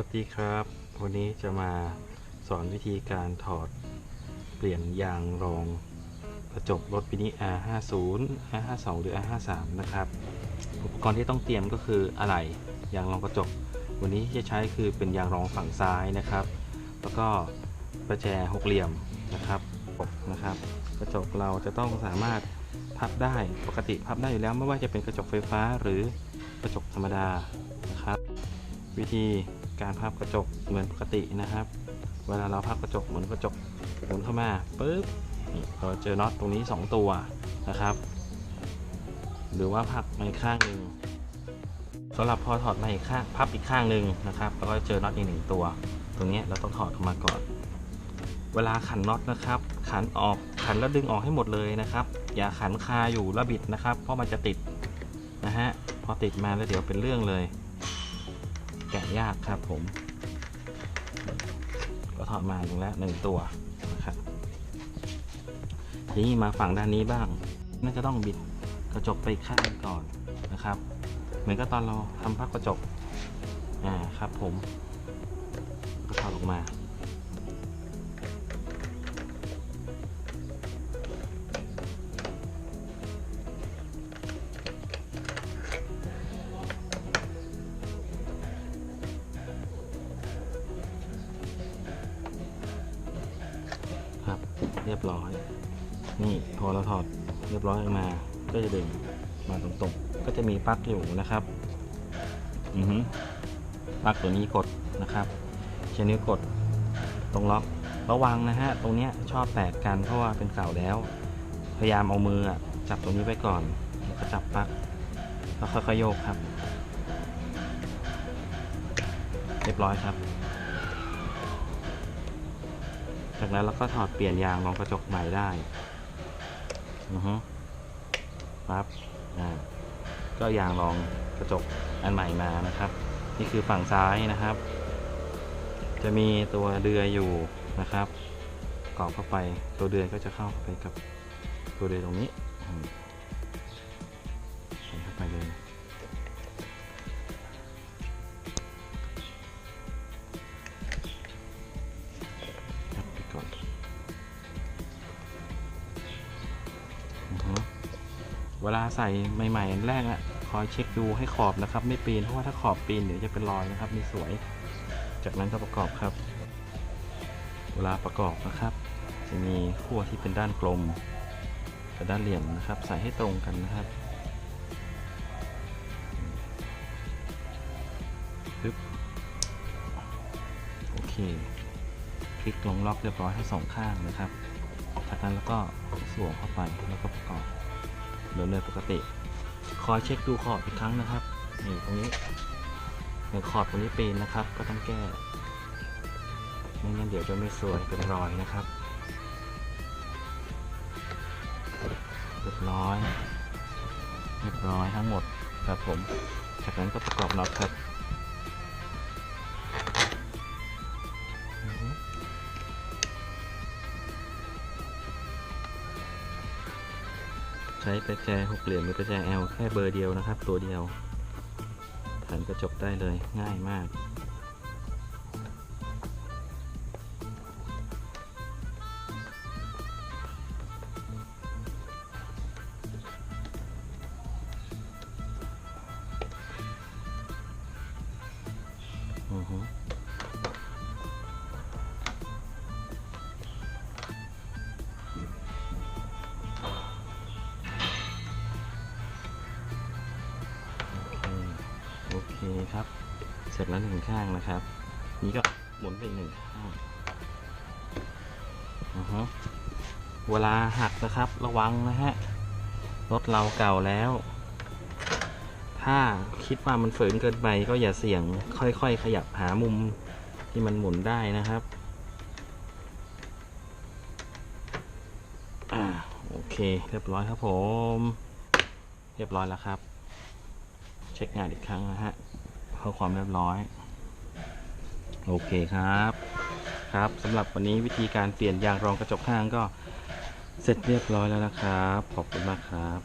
วัสดีครับ วันนี้จะมาสอนวิธีการถอดเปลี่ยนยางรองกระจกรถปินิ R50 R52 หรือ R53 นะครับ อุปกรณ์ที่ต้องเตรียมก็คืออะไหล่ยางรองกระจก วันนี้ที่จะใช้คือเป็นยางรองฝั่งซ้ายนะครับ แล้วก็ประแจหกเหลี่ยมนะครับปกนะครับ กระจกเราจะต้องสามารถพับได้ปกติพับได้อยู่แล้วไม่ว่าจะเป็นกระจกไฟฟ้าหรือกระจกธรรมดานะครับวิธี การพับกระจกเหมือนปกตินะครับ เวลาเราพับกระจกเหมือนกระจกหมุนเข้ามาปุ๊บนี่เราเจอน็อตตรงนี้ 2 ตัวนะครับ หรือว่าพับมาอีกข้างหนึ่งสำหรับพอถอดมาอีกข้างพับอีกข้างหนึ่งนะครับแล้วก็เจอน็อตอีกหนึ่งตัว ตรงนี้เราต้องถอดออกมาก่อน เวลาขันน็อตนะครับ ขันออกขันแล้วดึงออกให้หมดเลยนะครับ อย่าขันคาอยู่แล้วบิดนะครับ เพราะมันจะติดนะฮะพอติดมาแล้วเดี๋ยวเป็นเรื่องเลย แกะยากครับผม ก็ถอดมาถึงแล้วหนึ่งตัวนะครับทีนี้มาฝั่งด้านนี้บ้าง น่าจะต้องบิดกระจกไปข้างหนึ่งก่อนนะครับ เหมือนกับตอนเราทำพับกระจก อ่าครับผม ก็ถอดออกมา ครับ เรียบร้อย นี่พอเราถอดเรียบร้อยออกมาก็จะดึงมาตรงๆ ก็จะมีปลั๊กอยู่นะครับอือฮึปลั๊กตัวนี้กดนะครับใช้นิ้วกดตรงล็อกระวังนะฮะตรงเนี้ยชอบแตกกันเพราะว่าเป็นเก่าแล้ว พยายามเอามือจับตรงนี้ไว้ก่อนแล้วก็จับปลั๊กแล้วค่อยๆโยกครับ เรียบร้อยครับ จากนั้นเราก็ถอดเปลี่ยนยางรองกระจกใหม่ได้อือฮึปั๊บอ่าก็ยางรองกระจกอันใหม่มานะครับ นี่คือฝั่งซ้ายนะครับ จะมีตัวเดือยอยู่นะครับกรอบเข้าไปตัวเดือยก็จะเข้าไปกับตัวเดือยตรงนี้ใส่เข้าไปเลย เวลาใส่ใหม่ๆแรกอะคอยเช็คดูให้ขอบนะครับ ไม่ปีนเพราะว่าถ้าขอบปีนเดี๋ยวจะเป็นรอยนะครับไม่สวย จากนั้นก็ประกอบครับ เวลาประกอบนะครับ จะมีขั้วที่เป็นด้านกลมกับด้านเหลี่ยมนะครับ ใส่ให้ตรงกันนะครับปึ๊บโอเค คลิกลงล็อกเรียบร้อยให้สองข้างนะครับจากนั้นแล้วก็สวมเข้าไปแล้วก็ประกอบ ดินเลยปกติ คอยเช็คดูขอบอีกครั้งนะครับนี่ตรงนี้ในขอบตรงนี้ปีนนะครับ ก็ต้องแก้ไม่งั้นเดี๋ยวจะไม่สวยเป็นรอยนะครับเรียบร้อยเรียบร้อยทั้งหมดครับผม จากนั้นก็ประกอบน็อตครับ ใช้ประแจหกเหลี่ยมหรือประแจ L แค่เบอร์เดียวนะครับ ตัวเดียวถันกระจกได้เลยง่ายมากอื เคครับ เสร็จแล้วหนึ่งข้างนะครับ นี้ก็หมุนไปอีกหนึ่งข้างอือฮึเวลาหักนะครับระวังนะฮะ รถเราเก่าแล้ว ถ้าคิดว่ามันฝืนเกินไปก็อย่าเสี่ยงค่อยๆ ขยับหามุมที่มันหมุนได้นะครับอ่าโอเค เรียบร้อยครับผม เรียบร้อยแล้วครับ เช็คงานอีกครั้งนะฮะ พื่อความเรียบร้อย โอเคครับ ครับสำหรับวันนี้วิธีการเปลี่ยนยางรองกระจกข้างก็เสร็จเรียบร้อยแล้วนะครับ ขอบคุณมากครับ